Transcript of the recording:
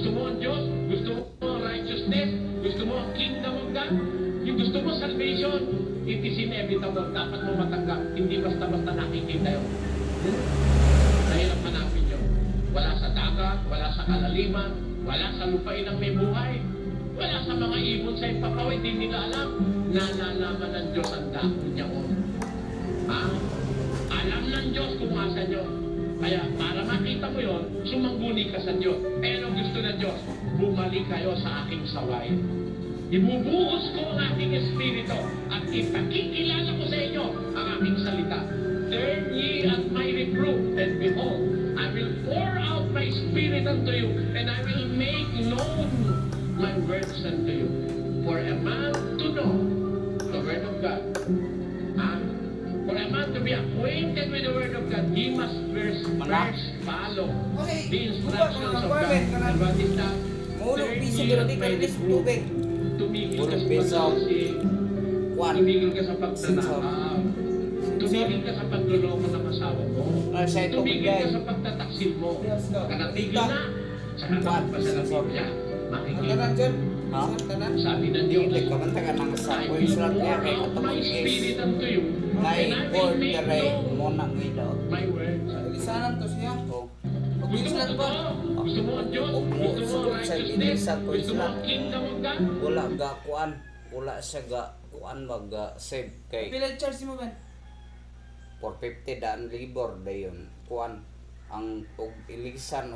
Gusto mo ang Diyos? Gusto mo ang righteousness? Gusto mo ang kingdom of God? Yung gusto mo salvation, it is inevitable. Dapat mo matanggap. Hindi basta-basta nakikita yun. Dahil ang hanapin nyo. Wala sa dagat, wala sa kalaliman, wala sa lupain ang may buhay. Wala sa mga ibon sa ipapaw, hindi nila alam. Nalalaman ng Diyos ang dako niya o. Ha? Alam ng Diyos kung asa nyo. Kaya para makita mo yon, sumangguni ka sa Diyos. Eh, ano gusto ng Diyos? Bumalik kayo sa aking saway. Ibubuhos ko ang aking espiritu at ipakikilala ko sa inyo ang aking salita. Turn ye at my reproof, and behold, I will pour out my spirit unto you, and I will make known my words unto you. Follow Okay, the instructions of God. And what is that? Turn piso pero di dis reproof. tubig. Tumigil ka sa. Kwan. Tumigil ka sa Sensor. pagtanakaw. Tumigil ka sa pagluloko ng asawa mo. Ah, sa ito Tumigil ka sa pagtataksil mo. Kanatigil na. Sa katawan pa sa Sensor. Biblia. Ang Makikita. Ha? Sabi ng Diyos. Hindi ka man taga nang sa I ko will islat niya kay out my katong spirit mo nang widaw. my words. Lisanan to siya. Oh. Ito? ba? Gusto mo ang Diyos? Ang sugot sa ilisan ko God? Wala ga kuan. Wala siya ga kuan mag ah, save kay Pila charge mo ben? 450 daan libor dayon kuan ang og ilisan